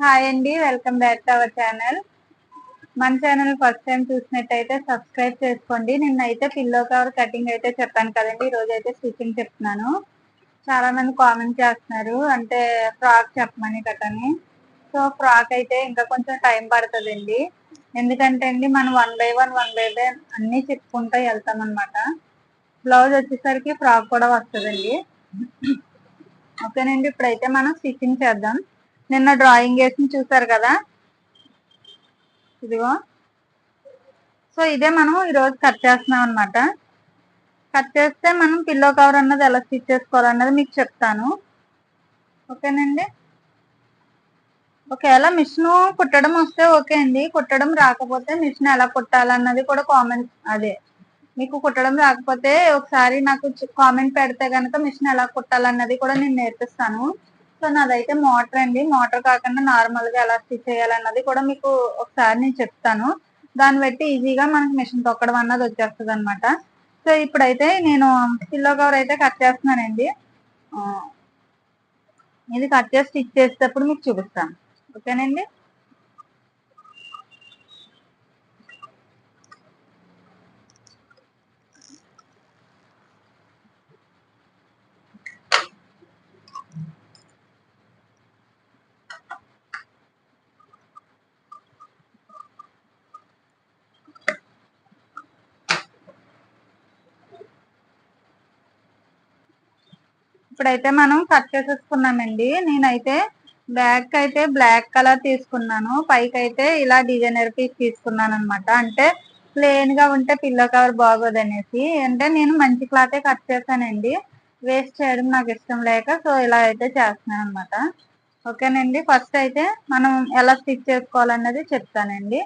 Hi అండి welcome back to our channel మన channel first time చూసినట్టయితే సబ్స్క్రైబ్ చేసుకోండి. నిన్నైతే పిల్లో కవర్ కటింగ్ అయితే చెప్పాను కదండి ఈరోజు అయితే స్టిచ్చింగ్ చెప్తున్నాను. చాలా మంది కామెంట్ చేస్తున్నారు అంటే ఫ్రాక్ చెప్పమని కట్టని సో ఫ్రాక్ అయితే ఇంకా కొంచెం టైం పడుతుందండి. ఎందుకంటే అండి మనం one by one one by by అన్నీ చెప్పుకుంటూ వెళ్తాం అనమాట బ్లౌజ్ వచ్చేసరికి ఫ్రాక్ కూడా వస్తుందండి. ఓకేనండి ఇప్పుడైతే మనం స్టిచ్చింగ్ చేద్దాం. నిన్న డ్రాయింగ్ వేసి చూసారు కదా? ఇదిగో. సో ఇదే మనం ఈరోజు కట్ చేస్తున్నాం అనమాట కట్ చేస్తే మనం పిల్లో కవర్ అన్నది ఎలా స్టిచ్ చేసుకోవాలన్నది మీకు చెప్తాను. ఓకేనండి? ఒకవేళ మిషన్ కుట్టడం వస్తే ఓకే అండి. కుట్టడం రాకపోతే మిషన్ ఎలా కుట్టాలన్నది కూడా కామెంట్ అదే. మీకు కుట్టడం రాకపోతే ఒకసారి నాకు కామెంట్ పెడితే కనుక మిషన్ ఎలా కుట్టాలన్నది కూడా నేను నేర్పిస్తాను. సో నాదైతే మోటార్ అండి. మోటార్ కాకుండా నార్మల్గా ఎలా స్టిచ్ చేయాలన్నది కూడా మీకు ఒకసారి నేను చెప్తాను. దాన్ని బట్టి ఈజీగా మనకి మిషన్ తొక్కడం అన్నది వచ్చేస్తుంది అనమాట సో ఇప్పుడైతే నేను పిల్లో కవర్ అయితే కట్ చేస్తున్నానండి. ఇది కట్ చేసి స్టిచ్ చేసేటప్పుడు మీకు చూపిస్తాను. ఓకేనండి? ఇప్పుడైతే మనం కట్ చేసేసుకున్నామండి. నేనైతే బ్యాక్ అయితే బ్లాక్ కలర్ తీసుకున్నాను. పైకి అయితే ఇలా డిజైనర్ పీస్ తీసుకున్నాను అనమాట అంటే ప్లెయిన్గా ఉంటే పిల్లో కవర్ బాగోదు అనేసి అంటే నేను మంచి క్లాతే కట్ చేశానండి. వేస్ట్ చేయడం నాకు ఇష్టం లేక సో ఇలా అయితే చేస్తున్నాను అనమాట ఓకేనండి? ఫస్ట్ అయితే మనం ఎలా స్టిచ్ చేసుకోవాలన్నది చెప్తానండి.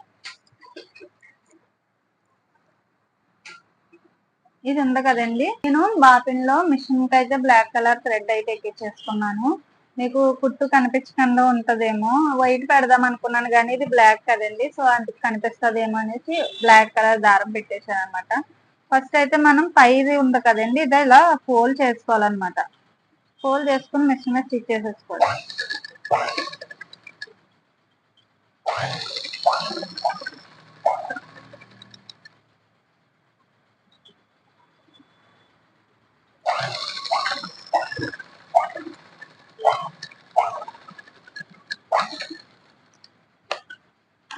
ఇది ఉంది కదండి. నేను బాపిన్లో మిషన్కి అయితే బ్లాక్ కలర్ థ్రెడ్ అయితే ఎక్కించేసుకున్నాను మీకు కుట్టు కనిపించకుండా ఉంటదేమో. వైట్ పెడదాం అనుకున్నాను కానీ ఇది బ్లాక్ కదండి. సో అందుకు కనిపిస్తుందేమో అనేసి బ్లాక్ కలర్ దారం పెట్టేశాను అనమాట ఫస్ట్ అయితే మనం పైది ఉంది కదండి. ఇది ఇలా ఫోల్డ్ చేసుకోవాలన్నమాట. ఫోల్డ్ చేసుకుని మిషన్ మీద స్టిచ్ చేసేసుకోవాలి.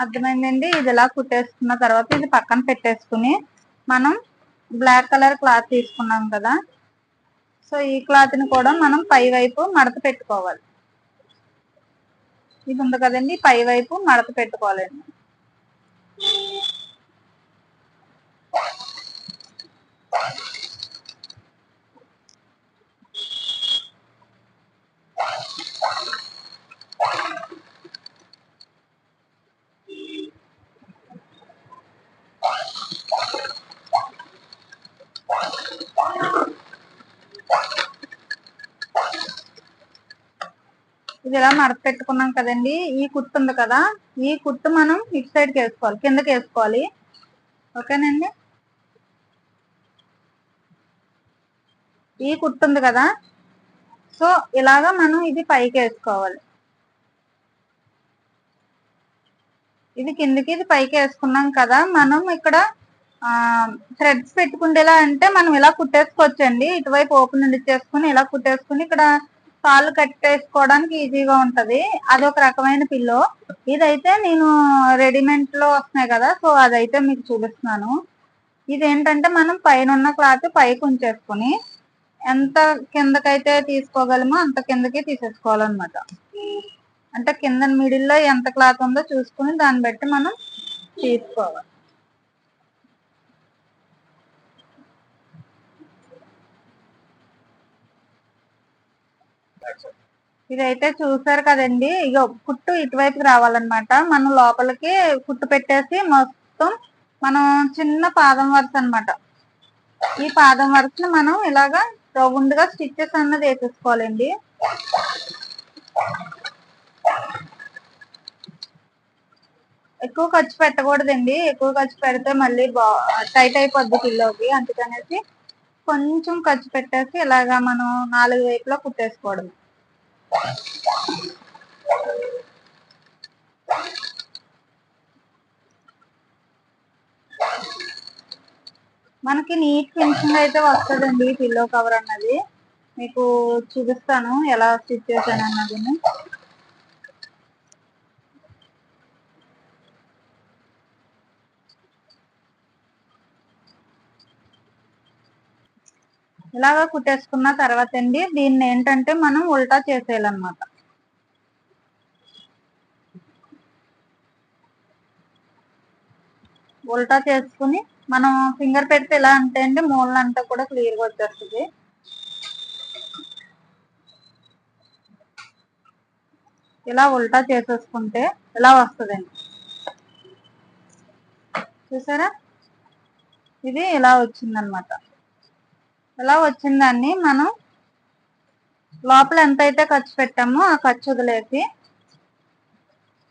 అర్థమైందండి? ఇది ఇలా కుట్టేసుకున్న తర్వాత ఇది పక్కన పెట్టేసుకుని మనం బ్లాక్ కలర్ క్లాత్ తీసుకున్నాం కదా? సో ఈ క్లాత్ని కూడా మనం పై వైపు మడత పెట్టుకోవాలి. ఇది ఉంది కదండి? పై వైపు మడత పెట్టుకోవాలండి. ఇది ఇలా మడత పెట్టుకున్నాం కదండి. ఈ కుట్టు ఉంది కదా ఈ కుట్టు మనం ఇటు సైడ్కి వేసుకోవాలి కిందకి వేసుకోవాలి. ఓకేనండి? ఈ కుట్టు ఉంది కదా సో ఇలాగా మనం ఇది పైకి వేసుకోవాలి. ఇది కిందకి ఇది పైకి వేసుకున్నాం కదా మనం ఇక్కడ థ్రెడ్స్ పెట్టుకుండేలా అంటే మనం ఇలా కుట్టేసుకోవచ్చండి. ఇటువైపు ఓపెన్ చేసుకుని ఇలా కుట్టేసుకుని ఇక్కడ కాళ్ళు కట్టేసుకోవడానికి ఈజీగా ఉంటది. అదొక రకమైన పిల్లో ఇదైతే నేను రెడీమేడ్లో వస్తున్నాయి కదా సో అదైతే మీకు చూపిస్తున్నాను. ఇది ఏంటంటే మనం పైన ఉన్న క్లాత్ పైకి ఉంచేసుకుని ఎంత కిందకైతే తీసుకోగలమో అంత కిందకి తీసేసుకోవాలన్నమాట. అంటే కింద మిడిల్లో ఎంత క్లాత్ ఉందో చూసుకుని దాన్ని బట్టి మనం తీసుకోవాలి. ఇదైతే చూసారు కదండి. ఇక కుట్టు ఇటువైపుకి రావాలన్నమాట. మనం లోపలికి కుట్టు పెట్టేసి మొత్తం మనం చిన్న పాదం వరుస అన్నమాట. ఈ పాదం వరుసను మనం ఇలాగా రౌండ్గా స్టిచ్చెస్ అన్నది వేసేసుకోవాలండి. ఎక్కువ ఖర్చు పెట్టకూడదండి. ఎక్కువ ఖర్చు పెడితే మళ్ళీ బా టైట్ అయిపోద్ది పిల్లోకి. అందుకనేసి కొంచెం ఖర్చు పెట్టేసి ఇలాగా మనం నాలుగు వైపులా కుట్టేసుకోవడం. మనకి నీట్ ఫినిషింగ్ అయితే వస్తుందండి పిల్లో కవర్ అన్నది. మీకు చూపిస్తాను ఎలా స్టిచ్ చేశాను అన్నది ఇలాగా కుట్టేసుకున్న తర్వాత అండి దీన్ని ఏంటంటే మనం ఉల్టా చేసేయాలన్నమాట. ఉల్టా చేసుకుని మనం ఫింగర్ పెడితే ఎలా అంటే అండి మూలనంతా కూడా క్లియర్గా వచ్చేస్తుంది. ఇలా ఉల్టా చేసేసుకుంటే ఇలా వస్తుందండి? చూసారా? ఇది ఇలా వచ్చిందనమాట ఇలా వచ్చిన దాన్ని మనం లోపల ఎంత అయితే ఖర్చు పెట్టామో ఆ ఖర్చు వదిలేసి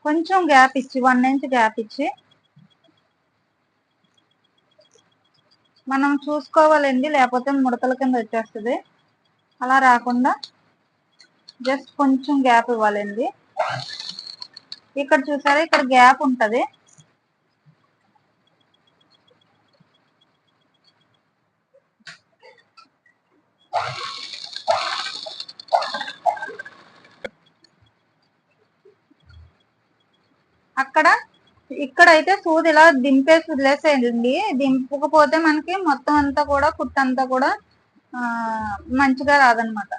కొంచెం గ్యాప్ ఇచ్చి వన్ ఇంచ్ గ్యాప్ ఇచ్చి మనం చూసుకోవాలండి. లేకపోతే ముడతల కింద వచ్చేస్తుంది. అలా రాకుండా జస్ట్ కొంచెం గ్యాప్ ఇవ్వాలండి. ఇక్కడ చూసారా? ఇక్కడ గ్యాప్ ఉంటుంది. అక్కడ ఇక్కడైతే సూది ఇలా దింపేసి వదిలేసేయండి. దింపకపోతే మనకి మొత్తం అంతా కూడా కుట్టంతా కూడా మంచిగా రాదనమాట.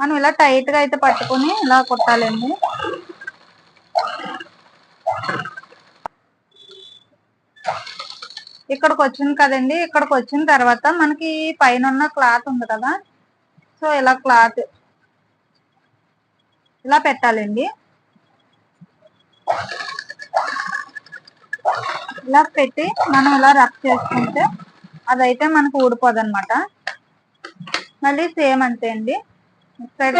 మనం ఇలా టైట్గా అయితే పట్టుకొని ఇలా కుట్టాలండి. ఇక్కడికి వచ్చింది కదండి ఇక్కడికి వచ్చిన తర్వాత మనకి పైన ఉన్న క్లాత్ ఉంది కదా. సో ఇలా క్లాత్ ఇలా పెట్టాలండి. ఇలా పెట్టి మనం ఇలా రఫ్ చేసుకుంటే అదైతే మనకు ఊడిపోదు అనమాట మళ్ళీ సేమ్ అంతే అండి. సైడ్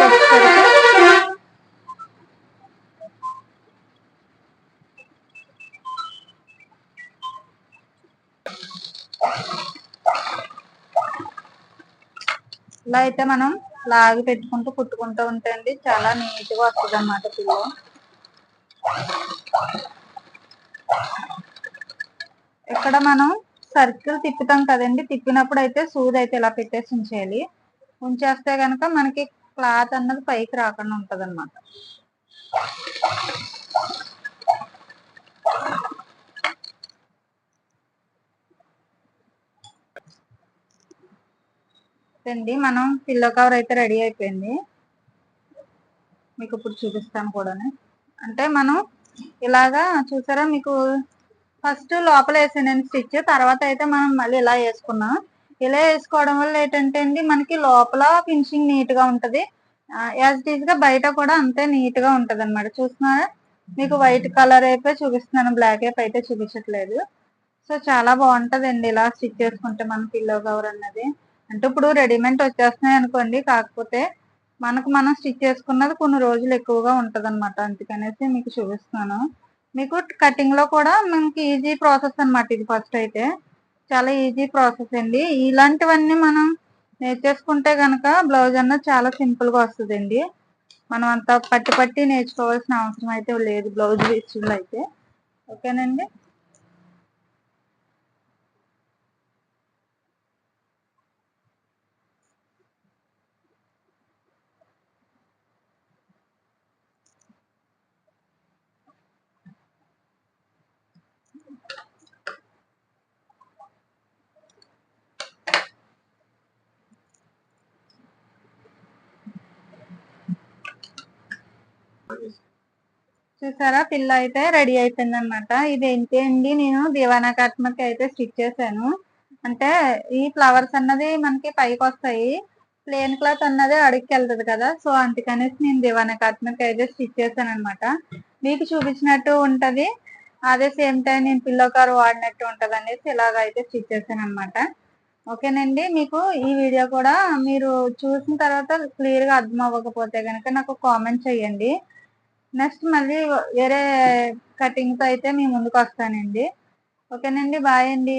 ఇలా అయితే మనం లాగి పెట్టుకుంటూ కుట్టుకుంటూ ఉంటే అండి చాలా నీట్గా వస్తుంది అన్నమాట పిల్ల. ఇక్కడ మనం సర్కిల్ తిప్పుతాం కదండి. తిప్పినప్పుడు అయితే సూది అయితే ఇలా పెట్టేసి ఉంచేయాలి. ఉంచేస్తే కనుక మనకి క్లాత్ అన్నది పైకి రాకుండా ఉంటది అనమాట అండి మనం పిల్లో కవర్ అయితే రెడీ అయిపోయింది. మీకు ఇప్పుడు చూపిస్తాను కూడా అంటే మనం ఇలాగా చూసారా మీకు ఫస్ట్ లోపల వేసానండి స్టిచ్. తర్వాత అయితే మనం మళ్ళీ ఇలా వేసుకున్నాం ఇలా వేసుకోవడం వల్ల ఏంటంటే అండి మనకి లోపల ఫినిషింగ్ నీట్గా ఉంటది యాజ్ ఇట్గా బయట కూడా అంతే నీట్గా ఉంటది అనమాట చూస్తున్నారా? మీకు వైట్ కలర్ అయితే చూపిస్తున్నాను బ్లాక్ అయితే అయితే చూపించట్లేదు. సో చాలా బాగుంటదండి ఇలా స్టిచ్ చేసుకుంటే మన పిల్లో కవర్ అన్నది. అంటే ఇప్పుడు రెడీమేడ్ వచ్చేస్తున్నాయి అనుకోండి కాకపోతే మనకు మనం స్టిచ్ చేసుకున్నది కొన్ని రోజులు ఎక్కువగా ఉంటదనమాట అందుకనేసి మీకు చూపిస్తున్నాను. మీకు కటింగ్లో కూడా మనకి ఈజీ ప్రాసెస్ అనమాట ఇది ఫస్ట్ అయితే. చాలా ఈజీ ప్రాసెస్ అండి. ఇలాంటివన్నీ మనం నేర్చేసుకుంటే కనుక బ్లౌజ్ అన్నది చాలా సింపుల్గా వస్తుందండి. మనం అంత పట్టి పట్టి నేర్చుకోవాల్సిన అవసరం అయితే లేదు బ్లౌజ్ విషయంలో అయితే ఓకేనండి? చూసారా? పిల్ల అయితే రెడీ అయిపోయింది అనమాట ఇది ఏంటి అండి? నేను దివానా అయితే స్టిచ్ చేశాను. అంటే ఈ ఫ్లవర్స్ అన్నది మనకి పైకి వస్తాయి. ప్లేన్ క్లాత్ అన్నది అడుగుకి వెళ్తుంది కదా. సో అందుకనేసి నేను దివానా అయితే స్టిచ్ చేశాను అనమాట మీకు చూపించినట్టు ఉంటది. అదే సేమ్ టైం నేను పిల్లో కారు వాడినట్టు ఉంటది అనేసి ఇలాగ అయితే స్టిచ్ చేశాను అనమాట ఓకేనండి? మీకు ఈ వీడియో కూడా మీరు చూసిన తర్వాత క్లియర్గా అర్థం అవ్వకపోతే కనుక నాకు కామెంట్ చేయండి. నెక్స్ట్ మళ్ళీ వేరే కటింగ్తో అయితే మీ ముందుకు వస్తానండి. ఓకేనండి బాయ్ అండి.